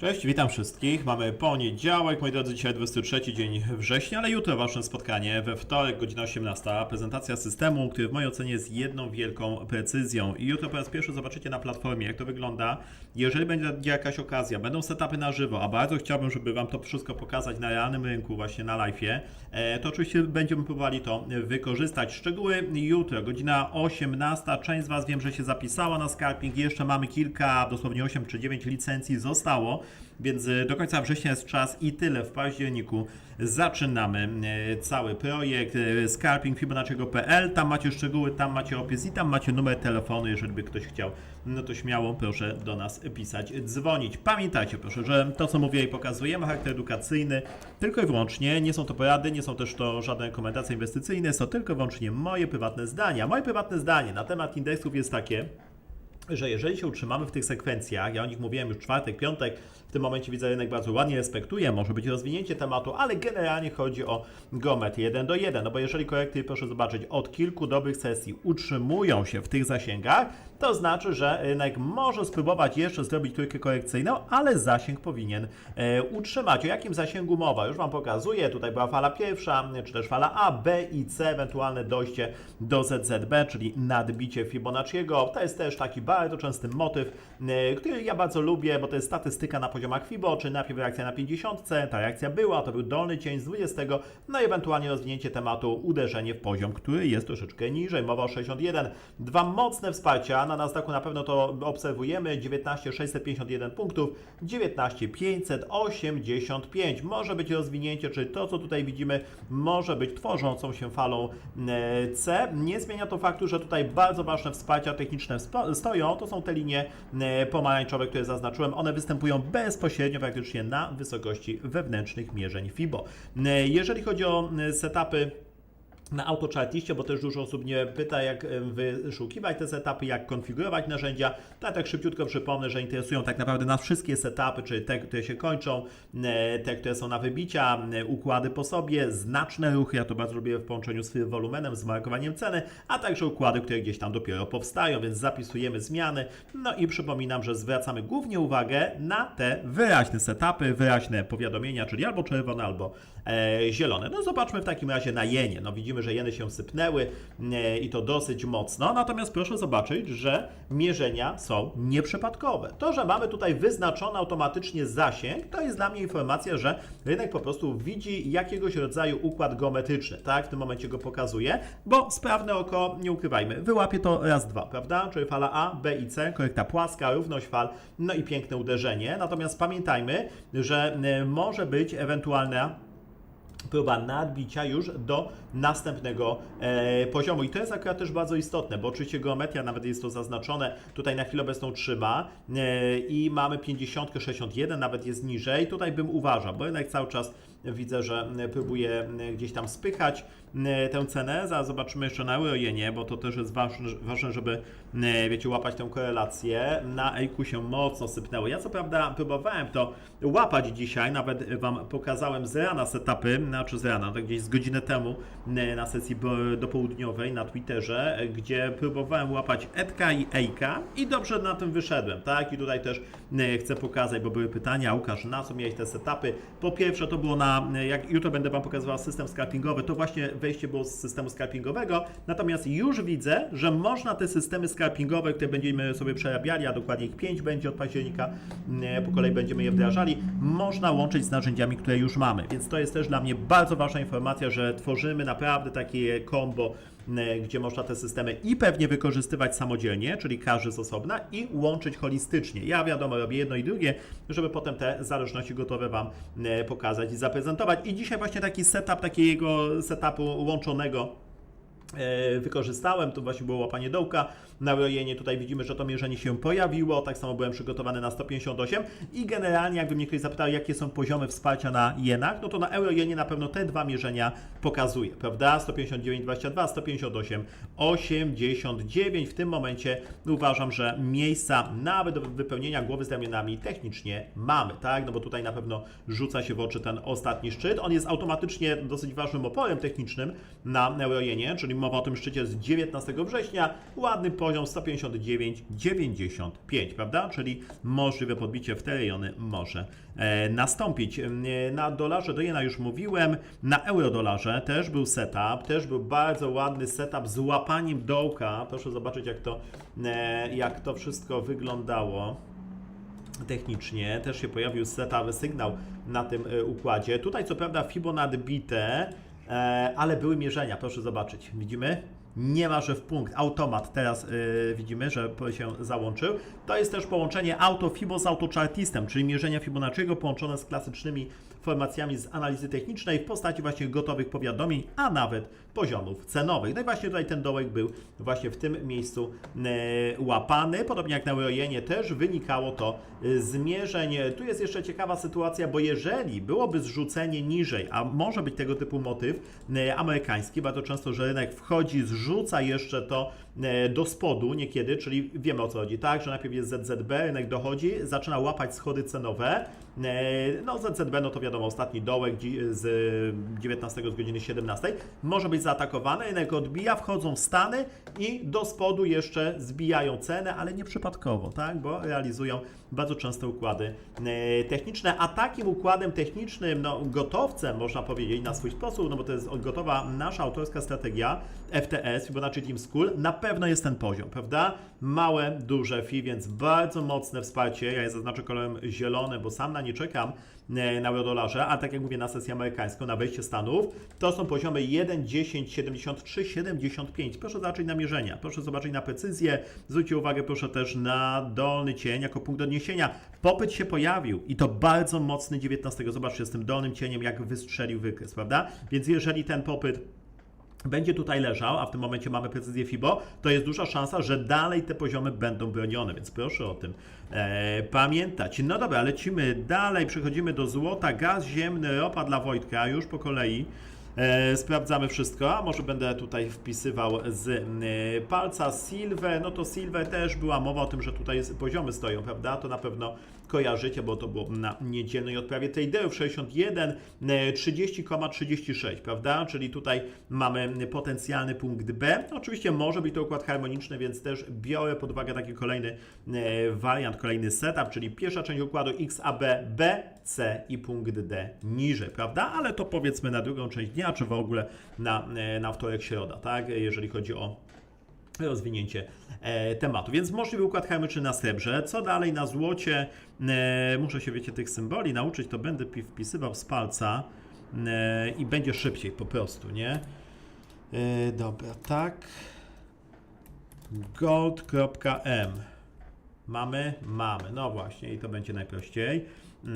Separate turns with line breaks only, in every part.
Cześć, witam wszystkich. Mamy poniedziałek, moi drodzy, dzisiaj 23 dzień września, ale jutro wasze spotkanie we wtorek, godzina 18. Prezentacja systemu, który w mojej ocenie jest jedną wielką precyzją. I jutro po raz pierwszy zobaczycie na platformie, jak to wygląda. Jeżeli będzie jakaś okazja, będą setupy na żywo, a bardzo chciałbym, żeby wam to wszystko pokazać na realnym rynku, właśnie na live'ie, e, to oczywiście będziemy próbowali to wykorzystać. Szczegóły jutro, godzina 18. Część z was wiem, że się zapisała na scalping. Jeszcze mamy kilka, dosłownie 8 czy 9 licencji zostało. Więc e, do końca września jest czas i tyle w październiku zaczynamy e, cały projekt e, scalpingfibonacciego.pl. Tam macie szczegóły, tam macie opis i tam macie numer telefonu, jeżeli by ktoś chciał, no to śmiało proszę do nas pisać, dzwonić. Pamiętajcie proszę, że to co mówię i pokazuję ma charakter edukacyjny tylko i wyłącznie, nie są to porady, nie są też to żadne rekomendacje inwestycyjne, są tylko i wyłącznie moje prywatne zdania. Moje prywatne zdanie na temat indeksów jest takie, że jeżeli się utrzymamy w tych sekwencjach, ja o nich mówiłem już czwartek, piątek, tym momencie widzę rynek bardzo ładnie respektuje, może być rozwinięcie tematu, ale generalnie chodzi o geometrię 1 do 1, no bo jeżeli korekty, proszę zobaczyć, od kilku dobrych sesji utrzymują się w tych zasięgach, to znaczy, że rynek może spróbować jeszcze zrobić trójkę korekcyjną, ale zasięg powinien e, utrzymać. O jakim zasięgu mowa? Już Wam pokazuję, tutaj była fala pierwsza, czy też fala A, B i C, ewentualne dojście do ZZB, czyli nadbicie Fibonacciego. To jest też taki bardzo częsty motyw, e, który ja bardzo lubię, bo to jest statystyka na poziomach Fibo, czy najpierw reakcja na 50, ta reakcja była, to był dolny cień z 20, no i ewentualnie rozwinięcie tematu, uderzenie w poziom, który jest troszeczkę niżej, mowa o 61. Dwa mocne wsparcia, na Nasdaqu na pewno to obserwujemy, 19 651 punktów, 19 585. Może być rozwinięcie, czyli to, co tutaj widzimy, może być tworzącą się falą e, C. Nie zmienia to faktu, że tutaj bardzo ważne wsparcia techniczne stoją. To są te linie e, pomarańczowe, które zaznaczyłem. One występują bezpośrednio praktycznie na wysokości wewnętrznych mierzeń FIBO. E, Jeżeli chodzi o e, setupy na autochartiście, bo też dużo osób mnie pyta, jak wyszukiwać te setupy, jak konfigurować narzędzia. To ja tak szybciutko przypomnę, że interesują tak naprawdę nas wszystkie setupy, czyli te, które się kończą, e, te, które są na wybicia, e, układy po sobie, znaczne ruchy, ja to bardzo lubię w połączeniu z wolumenem, z markowaniem ceny, a także układy, które gdzieś tam dopiero powstają, więc zapisujemy zmiany. No i przypominam, że zwracamy głównie uwagę na te wyraźne setupy, wyraźne powiadomienia, czyli albo czerwone, albo e, zielone. No zobaczmy w takim razie na jenie. No widzimy, że jeny się sypnęły e, i to dosyć mocno, natomiast proszę zobaczyć, że mierzenia są nieprzypadkowe. To, że mamy tutaj wyznaczony automatycznie zasięg, to jest dla mnie informacja, że rynek po prostu widzi jakiegoś rodzaju układ geometryczny, tak? W tym momencie go pokazuje, bo sprawne oko, nie ukrywajmy, wyłapie to raz, dwa, prawda? Czyli fala A, B i C, korekta płaska, równość fal, no i piękne uderzenie. Natomiast pamiętajmy, że e, może być ewentualna próba nadbicia już do następnego e, poziomu. I to jest akurat też bardzo istotne, bo oczywiście geometria, nawet jest to zaznaczone, tutaj na chwilę obecną trzyma e, i mamy 50, 61, nawet jest niżej. Tutaj bym uważał, bo jednak cały czas widzę, że próbuje gdzieś tam spychać e, tę cenę. Zaraz zobaczymy jeszcze na eurojenie, bo to też jest ważne, ważne żeby, e, wiecie, łapać tę korelację. Na EIK się mocno sypnęło. Ja co prawda próbowałem to łapać dzisiaj, nawet Wam pokazałem z rana setupy, znaczy z rana, tak gdzieś z godzinę temu e, na sesji dopołudniowej na Twitterze, e, gdzie próbowałem łapać Edka i Ejka i dobrze na tym wyszedłem, tak? I tutaj też e, chcę pokazać, bo były pytania, Łukasz, na co miałeś te setupy? Po pierwsze to było na, jak jutro będę Wam pokazywał system scalpingowy, to właśnie wejście było z systemu scalpingowego, natomiast już widzę, że można te systemy scalpingowe, które będziemy sobie przerabiali, a dokładnie ich 5 będzie od października, e, po kolei będziemy je wdrażali, można łączyć z narzędziami, które już mamy, więc to jest też dla mnie bardzo ważna informacja, że tworzymy naprawdę takie combo, gdzie można te systemy i pewnie wykorzystywać samodzielnie, czyli każdy z osobna i łączyć holistycznie. Ja wiadomo, robię jedno i drugie, żeby potem te zależności gotowe Wam e, pokazać i zaprezentować. I dzisiaj właśnie taki setup, takiego setupu łączonego e, wykorzystałem, to właśnie było łapanie dołka na tutaj widzimy, że to mierzenie się pojawiło, tak samo byłem przygotowany na 158 i generalnie jakby mnie ktoś zapytał, jakie są poziomy wsparcia na jenach, no to na eurojenie na pewno te dwa mierzenia pokazuje, prawda? 159,22, 158, 89, w tym momencie uważam, że miejsca nawet do wypełnienia głowy z ramionami technicznie mamy, tak? No bo tutaj na pewno rzuca się w oczy ten ostatni szczyt, on jest automatycznie dosyć ważnym oporem technicznym na eurojenie, czyli mowa o tym szczycie z 19 września, ładny poziom poziom 159,95, prawda? Czyli możliwe podbicie w te rejony może e, nastąpić. E, Na dolarze do jena już mówiłem, na eurodolarze też był setup, też był bardzo ładny setup z łapaniem dołka. Proszę zobaczyć, jak to, e, jak to wszystko wyglądało technicznie też się pojawił setup, sygnał na tym układzie. Tutaj co prawda FIBO nadbite, ale były mierzenia, proszę zobaczyć. Widzimy? Nie ma, że w punkt. Automat teraz e, widzimy, że się załączył. To jest też połączenie auto FIBO z autochartistem, czyli mierzenia Fibonacciego połączone z klasycznymi formacjami z analizy technicznej w postaci właśnie gotowych powiadomień, a nawet poziomów cenowych. No i właśnie tutaj ten dołek był właśnie w tym miejscu e, łapany. Podobnie jak na Eurojenie też wynikało to e, z mierzeń. Tu jest jeszcze ciekawa sytuacja, bo jeżeli byłoby zrzucenie niżej, a może być tego typu motyw e, amerykański, bardzo często, że rynek wchodzi, zrzuca jeszcze to do spodu niekiedy, czyli wiemy o co chodzi, tak, że najpierw jest ZZB, rynek dochodzi, zaczyna łapać schody cenowe, E, no ZZB, no to wiadomo, ostatni dołek z 19 z godziny 17 może być zaatakowany, rynek odbija, wchodzą Stany i do spodu jeszcze zbijają cenę, ale nie przypadkowo, tak, bo realizują bardzo często układy e, techniczne, a takim układem technicznym, no gotowcem można powiedzieć na swój sposób, no bo to jest gotowa nasza autorska strategia FTS, Fibonacci Team School, na pewno jest ten poziom, prawda? Małe, duże FI, więc bardzo mocne wsparcie, ja je zaznaczę kolorem zielonym, bo sam na nie czekam e, na eurodolarze, a tak jak mówię na sesję amerykańską, na wejście Stanów, to są poziomy 1, 10, 73, 75. Proszę zobaczyć na mierzenia, proszę zobaczyć na precyzję, zwróćcie uwagę proszę też na dolny cień jako punkt odniesienia. Popyt się pojawił i to bardzo mocny 19. Zobaczcie z tym dolnym cieniem, jak wystrzelił wykres, prawda? Więc jeżeli ten popyt będzie tutaj leżał, a w tym momencie mamy precyzję FIBO, to jest duża szansa, że dalej te poziomy będą bronione, więc proszę o tym e, pamiętać. No dobra, lecimy dalej, przechodzimy do złota, gaz ziemny, ropa dla Wojtka, już po kolei. E, sprawdzamy wszystko, a może będę tutaj wpisywał z e, palca Silver, no to Silver też była mowa o tym, że tutaj jest- poziomy stoją, prawda? To na pewno kojarzycie, bo to było na niedzielnej odprawie traderów 61, e, 30,36, prawda? Czyli tutaj mamy potencjalny punkt B. Oczywiście może być to układ harmoniczny, więc też biorę pod uwagę taki kolejny e, wariant, kolejny setup, czyli pierwsza część układu XAB, B, C i punkt D niżej, prawda? Ale to powiedzmy na drugą część dnia, czy w ogóle na, e, na wtorek, środa, tak? Jeżeli chodzi o rozwinięcie e, tematu. Więc możliwy układ harmoniczny na srebrze. Co dalej na złocie? E, muszę się, wiecie, tych symboli nauczyć, to będę pi- wpisywał z palca e, i będzie szybciej po prostu, nie? Dobra, tak. Gold.m Mamy? Mamy. No właśnie, i to będzie najprościej.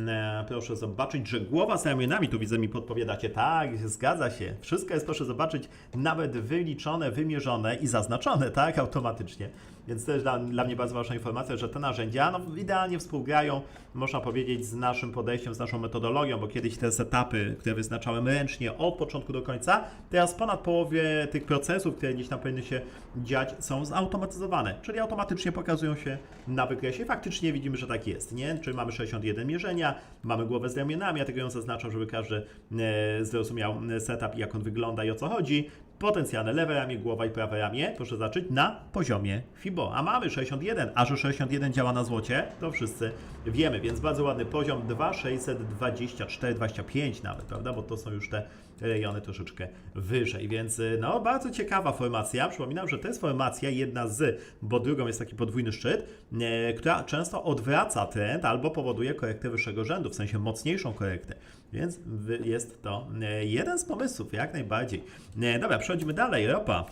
E, Proszę zobaczyć, że głowa z ramionami, tu widzę mi podpowiadacie, tak, zgadza się. Wszystko jest, proszę zobaczyć, nawet wyliczone, wymierzone i zaznaczone, tak, automatycznie. Więc też dla, dla mnie bardzo ważna informacja, że te narzędzia no, idealnie współgrają, można powiedzieć, z naszym podejściem, z naszą metodologią, bo kiedyś te setupy, które wyznaczałem ręcznie od początku do końca, teraz ponad połowie tych procesów, które gdzieś tam powinny się dziać, są zautomatyzowane, czyli automatycznie pokazują się na wykresie. Faktycznie widzimy, że tak jest, nie? Czyli mamy 61 mierzenia, mamy głowę z ramionami, ja tego ją zaznaczam, żeby każdy e, zrozumiał e, setup jak on wygląda i o co chodzi. Potencjalne lewe ramię, głowa i prawe ramię, proszę zacząć na poziomie FIBO. A mamy 61, a że 61 działa na złocie, to wszyscy wiemy, więc bardzo ładny poziom 2624, 25 nawet, prawda? Bo to są już te rejony troszeczkę wyżej, więc y, no bardzo ciekawa formacja. Przypominam, że to jest formacja jedna z, bo drugą jest taki podwójny szczyt, e, która często odwraca trend albo powoduje korektę wyższego rzędu, w sensie mocniejszą korektę. Więc jest to e, jeden z pomysłów, jak najbardziej. E, Dobra, przechodzimy dalej. Ropa.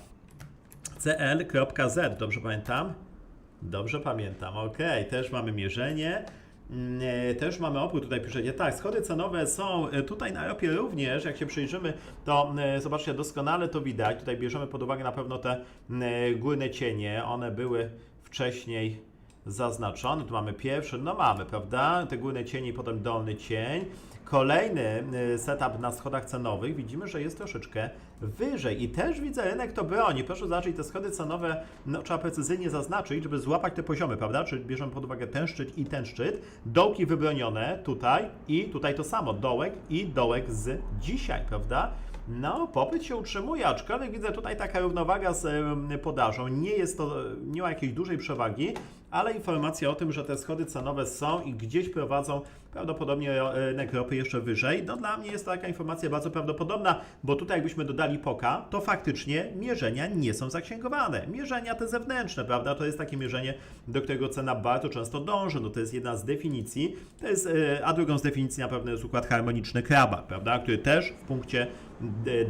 CL.z, dobrze pamiętam? Dobrze pamiętam, ok, też mamy mierzenie. Mm, e, Też mamy opór, tutaj piszecie, tak, schody cenowe są e, tutaj na ropie również, jak się przyjrzymy, to e, zobaczcie, doskonale to widać, tutaj bierzemy pod uwagę na pewno te mm, górne cienie, one były wcześniej zaznaczone, tu mamy pierwszy, no mamy, prawda, te górne cienie i potem dolny cień. Kolejny y, setup na schodach cenowych widzimy, że jest troszeczkę wyżej i też widzę rynek to broni. Proszę zobaczyć, te schody cenowe no, trzeba precyzyjnie zaznaczyć, żeby złapać te poziomy, prawda? Czyli bierzemy pod uwagę ten szczyt i ten szczyt. Dołki wybronione tutaj i tutaj to samo, dołek i dołek z dzisiaj, prawda? No, popyt się utrzymuje, aczkolwiek widzę tutaj taka równowaga z podażą. Nie jest to, nie ma jakiejś dużej przewagi, ale informacja o tym, że te schody cenowe są i gdzieś prowadzą prawdopodobnie e, rynek ropy jeszcze wyżej, no dla mnie jest taka informacja bardzo prawdopodobna, bo tutaj jakbyśmy dodali POKA, to faktycznie mierzenia nie są zaksięgowane. Mierzenia te zewnętrzne, prawda, to jest takie mierzenie, do którego cena bardzo często dąży, no to jest jedna z definicji, to jest, e, a drugą z definicji na pewno jest układ harmoniczny Kraba, prawda, który też w punkcie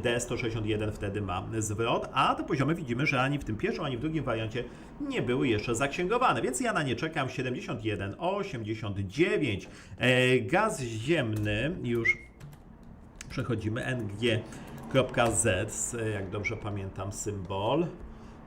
D161 wtedy ma zwrot, a te poziomy widzimy, że ani w tym pierwszym, ani w drugim wariancie nie były jeszcze zaksięgowane, więc ja na nie czekam. 71, 89. E, gaz ziemny. Już przechodzimy. Ng.z, jak dobrze pamiętam symbol.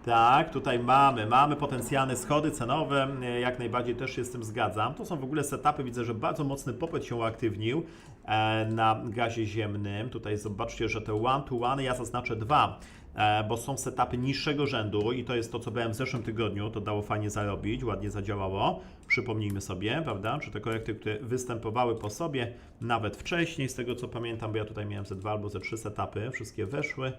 Tak, tutaj mamy, mamy potencjalne schody cenowe, e, jak najbardziej też się z tym zgadzam. To są w ogóle setupy, widzę, że bardzo mocny popyt się uaktywnił e, na gazie ziemnym. Tutaj zobaczcie, że te one to one, ja zaznaczę dwa, e, bo są setupy niższego rzędu i to jest to, co byłem w zeszłym tygodniu, to dało fajnie zarobić, ładnie zadziałało. Przypomnijmy sobie, prawda, czy te korekty, które występowały po sobie, nawet wcześniej, z tego co pamiętam, bo ja tutaj miałem ze dwa albo ze trzy setupy, wszystkie weszły.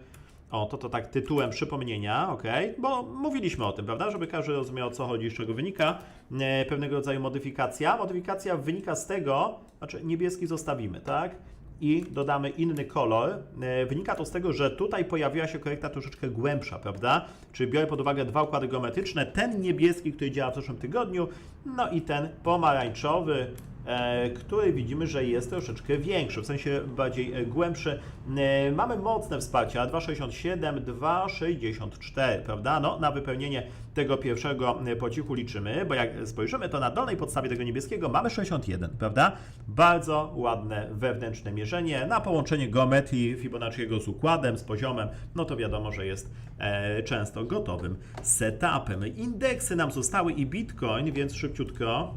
O, to to tak tytułem przypomnienia, ok? Bo mówiliśmy o tym, prawda? Żeby każdy rozumiał o co chodzi, z czego wynika e, pewnego rodzaju modyfikacja. Modyfikacja wynika z tego, znaczy niebieski zostawimy, tak? I dodamy inny kolor. E, wynika to z tego, że tutaj pojawiła się korekta troszeczkę głębsza, prawda? Czyli biorę pod uwagę dwa układy geometryczne, ten niebieski, który działa w zeszłym tygodniu, no i ten pomarańczowy, który widzimy, że jest troszeczkę większy, w sensie bardziej e, głębszy. E, Mamy mocne wsparcia 2,67, 2,64, prawda? No, na wypełnienie tego pierwszego e, po cichu liczymy, bo jak spojrzymy, to na dolnej podstawie tego niebieskiego mamy 61, prawda? Bardzo ładne wewnętrzne mierzenie. Na połączenie geometrii Fibonacciego z układem, z poziomem, no to wiadomo, że jest e, często gotowym setupem. Indeksy nam zostały i Bitcoin, więc szybciutko.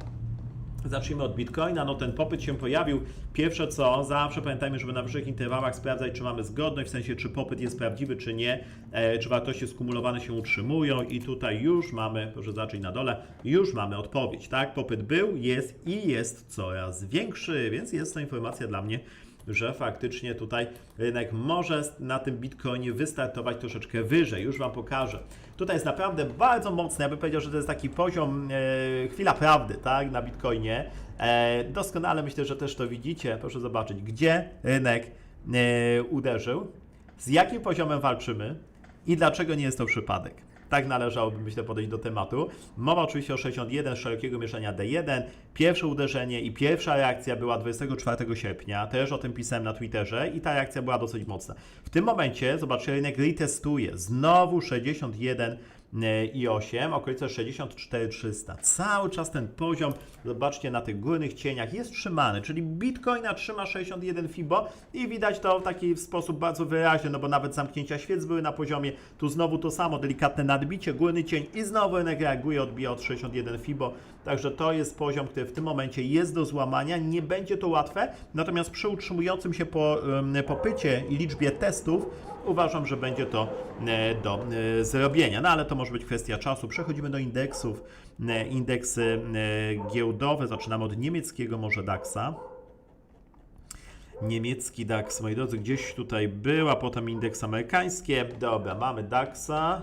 Zacznijmy od Bitcoina. No ten popyt się pojawił. Pierwsze co, zawsze pamiętajmy, żeby na wyższych interwałach sprawdzać, czy mamy zgodność, w sensie czy popyt jest prawdziwy, czy nie, e, czy wartości skumulowane się utrzymują i tutaj już mamy, proszę zacząć na dole, już mamy odpowiedź, tak? Popyt był, jest i jest coraz większy, więc jest to informacja dla mnie, że faktycznie tutaj rynek może na tym Bitcoinie wystartować troszeczkę wyżej. Już Wam pokażę. Tutaj jest naprawdę bardzo mocny, ja bym powiedział, że to jest taki poziom, e, chwila prawdy, tak, na Bitcoinie. E, doskonale myślę, że też to widzicie. Proszę zobaczyć, gdzie rynek e, uderzył, z jakim poziomem walczymy i dlaczego nie jest to przypadek. Tak należałoby, myślę, podejść do tematu. Mowa oczywiście o 61 z szerokiego mieszania D1. Pierwsze uderzenie i pierwsza reakcja była 24 sierpnia. Też o tym pisałem na Twitterze i ta reakcja była dosyć mocna. W tym momencie, zobaczcie, rynek retestuje. Znowu 61 e, i 8, okolice 64 300. Cały czas ten poziom, zobaczcie, na tych górnych cieniach jest trzymany, czyli Bitcoina trzyma 61 FIBO i widać to w taki sposób bardzo wyraźny, no bo nawet zamknięcia świec były na poziomie, tu znowu to samo, delikatne nadbicie, górny cień i znowu rynek reaguje, odbija od 61 FIBO, także to jest poziom, który w tym momencie jest do złamania, nie będzie to łatwe, natomiast przy utrzymującym się po, popycie i liczbie testów uważam, że będzie to e, do e, zrobienia. No ale to może być kwestia czasu. Przechodzimy do indeksów. E, Indeksy giełdowe. Zaczynamy od niemieckiego może DAX-a. Niemiecki DAX, moi drodzy, gdzieś tutaj był, a potem indeks amerykański. Dobra, mamy DAX-a.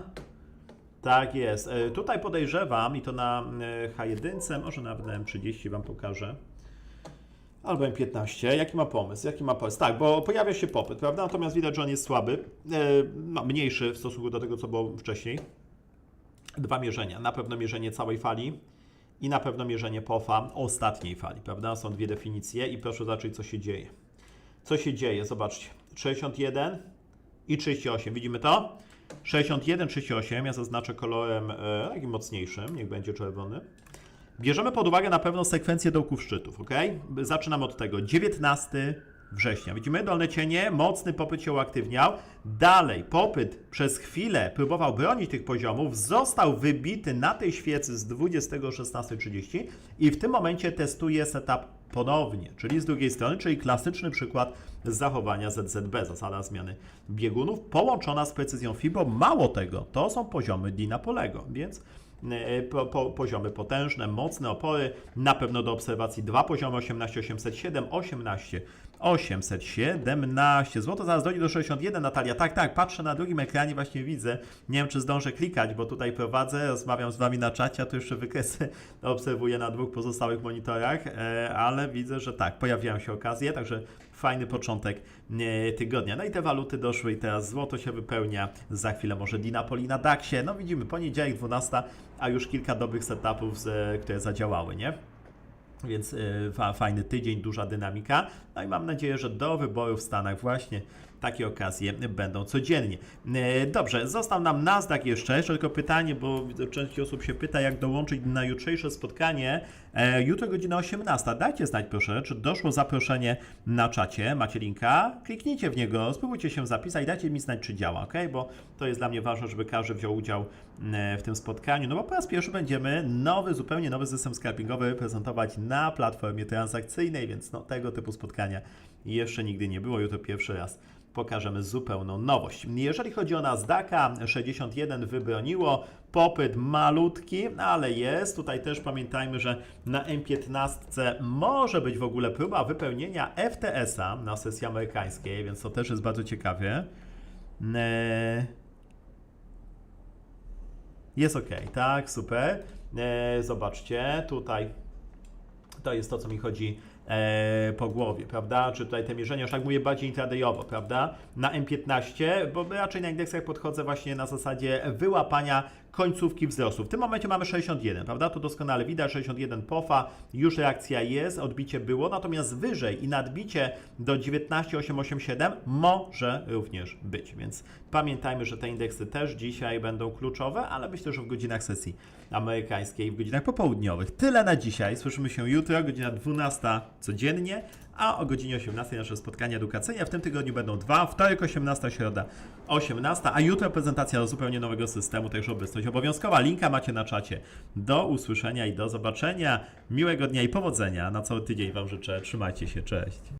Tak jest. Tutaj podejrzewam, i to na e, H1, może nawet na M30 Wam pokażę. Albo M15. Jaki ma pomysł? Jaki ma pomysł? Tak, bo pojawia się popyt, prawda? Natomiast widać, że on jest słaby, no, mniejszy w stosunku do tego, co było wcześniej. Dwa mierzenia. Na pewno mierzenie całej fali i na pewno mierzenie POFA ostatniej fali, prawda? Są dwie definicje i proszę zobaczyć, co się dzieje. Co się dzieje? Zobaczcie. 61 i 38. Widzimy to? 61, 38. Ja zaznaczę kolorem e, takim mocniejszym. Niech będzie czerwony. Bierzemy pod uwagę na pewno sekwencję dołków szczytów, ok? Zaczynam od tego. 19 września. Widzimy dolne cienie, mocny popyt się uaktywniał. Dalej, popyt przez chwilę próbował bronić tych poziomów, został wybity na tej świecy z 20.16.30 i w tym momencie testuje setup ponownie, czyli z drugiej strony, czyli klasyczny przykład zachowania ZZB, zasada zmiany biegunów, połączona z precyzją FIBO. Mało tego, to są poziomy Dina Polego, więc po, po, poziomy potężne, mocne opory, na pewno do obserwacji dwa poziomy 18 807, 18 817 zł, zaraz dojdzie do 61 Natalia, tak, tak, patrzę na drugim ekranie, właśnie widzę, nie wiem czy zdążę klikać, bo tutaj prowadzę, rozmawiam z Wami na czacie, a tu jeszcze wykresy obserwuję na dwóch pozostałych monitorach, e, ale widzę, że tak, pojawiają się okazje, także fajny początek e, tygodnia. No i te waluty doszły i teraz złoto się wypełnia, za chwilę może Dinapoli na DAX-ie, no widzimy, poniedziałek 12, a już kilka dobrych setupów, które zadziałały, nie? Więc y, fa, fajny tydzień, duża dynamika. No i mam nadzieję, że do wyborów w Stanach właśnie takie okazje będą codziennie. Y, Dobrze, został nam Nasdaq jeszcze. Tylko pytanie, bo część osób się pyta, jak dołączyć na jutrzejsze spotkanie. E, Jutro godzina 18. Dajcie znać proszę, czy doszło zaproszenie na czacie. Macie linka? Kliknijcie w niego, spróbujcie się zapisać, dajcie mi znać, czy działa, ok? Bo to jest dla mnie ważne, żeby każdy wziął udział e, w tym spotkaniu. No bo po raz pierwszy będziemy nowy, zupełnie nowy system scalpingowy prezentować na platformie transakcyjnej, więc no, tego typu spotkania jeszcze nigdy nie było. Jutro pierwszy raz pokażemy zupełną nowość. Jeżeli chodzi o Nasdaqa, 61 wybroniło, popyt malutki, ale jest. Tutaj też pamiętajmy, że na M15 może być w ogóle próba wypełnienia FTS-a na sesji amerykańskiej, więc to też jest bardzo ciekawie. Eee, jest ok, tak, super. E, zobaczcie, tutaj to jest to, co mi chodzi e, po głowie, prawda? Czy tutaj te mierzenia, już tak mówię, bardziej intradayowo, prawda? Na M15, bo raczej na indeksach podchodzę właśnie na zasadzie wyłapania końcówki wzrostu. W tym momencie mamy 61, prawda? To doskonale widać, 61 pofa, już reakcja jest, odbicie było, natomiast wyżej i nadbicie do 19887 może również być, więc pamiętajmy, że te indeksy też dzisiaj będą kluczowe, ale myślę, że w godzinach sesji amerykańskiej, w godzinach popołudniowych. Tyle na dzisiaj, słyszymy się jutro, godzina 12 codziennie, a o godzinie 18 nasze spotkania edukacyjne. W tym tygodniu będą dwa, wtorek 18, środa 18, a jutro prezentacja zupełnie nowego systemu, także obecność obowiązkowa. Linka macie na czacie. Do usłyszenia i do zobaczenia. Miłego dnia i powodzenia na cały tydzień Wam życzę. Trzymajcie się, cześć.